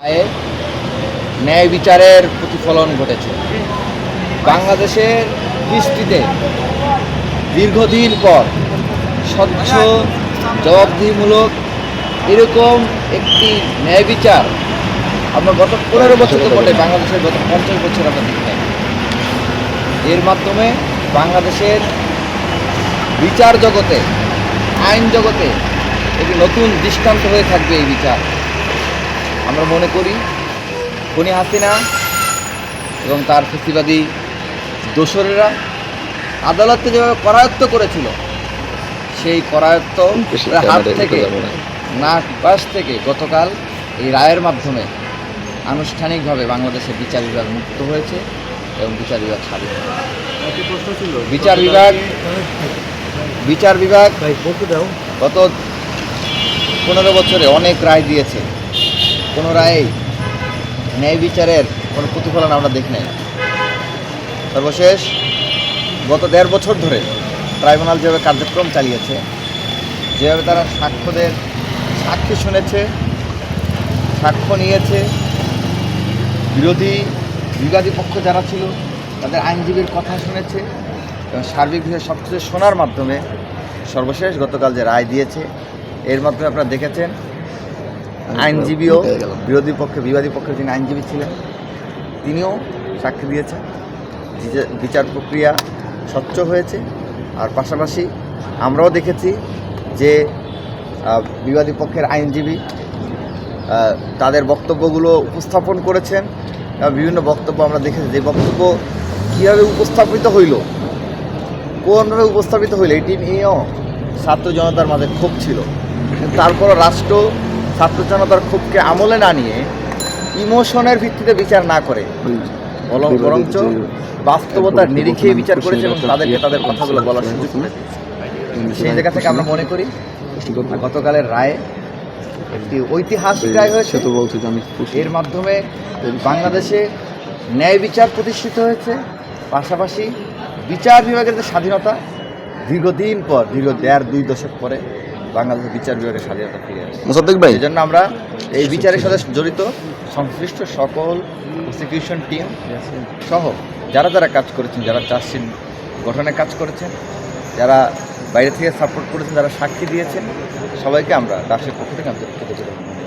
রায়ে ন্যায় বিচারের প্রতিফলন ঘটেছে বাংলাদেশের দৃষ্টিতে দীর্ঘদিন পর স্বচ্ছ, জবাবদিহিমূলক এরকম একটি ন্যায় বিচার আমরা গত পনেরো বছর তো বটে, বাংলাদেশের গত পঞ্চাশ বছর আমরা দেখি নাই। এর মাধ্যমে বাংলাদেশের বিচার জগতে, আইন জগতে একটি নতুন দৃষ্টান্ত হয়ে থাকবে এই বিচার আমরা মনে করি খনি হাসিনা এবং তার ফেসিবাদী দোসরেরা আদালতকে যেভাবে করায়ত্ত করেছিল সেই করায়ত্ত হাত থেকে না। পাশ থেকে গতকাল এই রায়ের মাধ্যমে আনুষ্ঠানিকভাবে বাংলাদেশের বিচার বিভাগ মুক্ত হয়েছে এবং বিচার বিভাগ স্বাধীন বিচার বিভাগ বিচার বিভাগ গত পনেরো বছরে অনেক রায় দিয়েছে। কোনো ন্যায় বিচারের কোনো প্রতিফলন আমরা দেখি নাই। সর্বশেষ, গত দেড় বছর ধরে ট্রাইব্যুনাল যেভাবে কার্যক্রম চালিয়েছে, যেভাবে তারা সাক্ষ্যদের সাক্ষী শুনেছে, সাক্ষ্য নিয়েছে, বিরোধী বিবাদী পক্ষ যারা ছিল, তাদের আইনজীবীর কথা শুনেছে এবং সার্বিকভাবে সব কিছু শোনার মাধ্যমে সর্বশেষ গতকাল যে রায় দিয়েছে, এর মাধ্যমে আপনারা দেখেছেন আইনজীবীও বিরোধী পক্ষে বিবাদী পক্ষের যিনি আইনজীবী ছিলেন তিনিও সাক্ষী দিয়েছেন। বিচা- বিচার প্রক্রিয়া স্বচ্ছ হয়েছে। আর পাশাপাশি আমরাও দেখেছি যে বিবাদী পক্ষের আইনজীবী তাদের বক্তব্যগুলো উপস্থাপন করেছেন। এবং বিভিন্ন বক্তব্য আমরা দেখেছি। যে বক্তব্য কীভাবে উপস্থাপিত হইল কোনভাবে উপস্থাপিত হইল এটি নিয়েও ছাত্র জনতার মাঝে ক্ষোভ ছিল। তারপরও রাষ্ট্র ছাত্র জনতার ক্ষোভকে আমলে না নিয়ে ইমোশনের ভিত্তিতে বিচার না করে বরং বরঞ্চ বাস্তবতার নিরিখে বিচার করেছে এবং তাদেরকে তাদের কথাগুলো বলার সুযোগ করে সেই জায়গা থেকে আমরা মনে করি গতকালের রায় একটি ঐতিহাসিক রায় হয়েছে। তো বলছে যে আমি এর মাধ্যমে বাংলাদেশে ন্যায় বিচার প্রতিষ্ঠিত হয়েছে। পাশাপাশি বিচার বিভাগের যে স্বাধীনতা দীর্ঘদিন পর দীর্ঘ দেড় দুই দশক পরে বাংলাদেশের বিচার বিভাগের স্বাধীনতা ফিরে আসে মোসাদ্দেক ভাই এই জন্য আমরা এই বিচারের সাথে জড়িত সংশ্লিষ্ট সকল প্রসিকিউশন টিম সহ যারা যারা কাজ করেছেন যারা চার্জশিট গঠনে কাজ করেছেন যারা বাইরে থেকে সাপোর্ট করেছেন যারা সাক্ষী দিয়েছেন সবাইকে আমরা দাসের পক্ষ থেকে জানাই।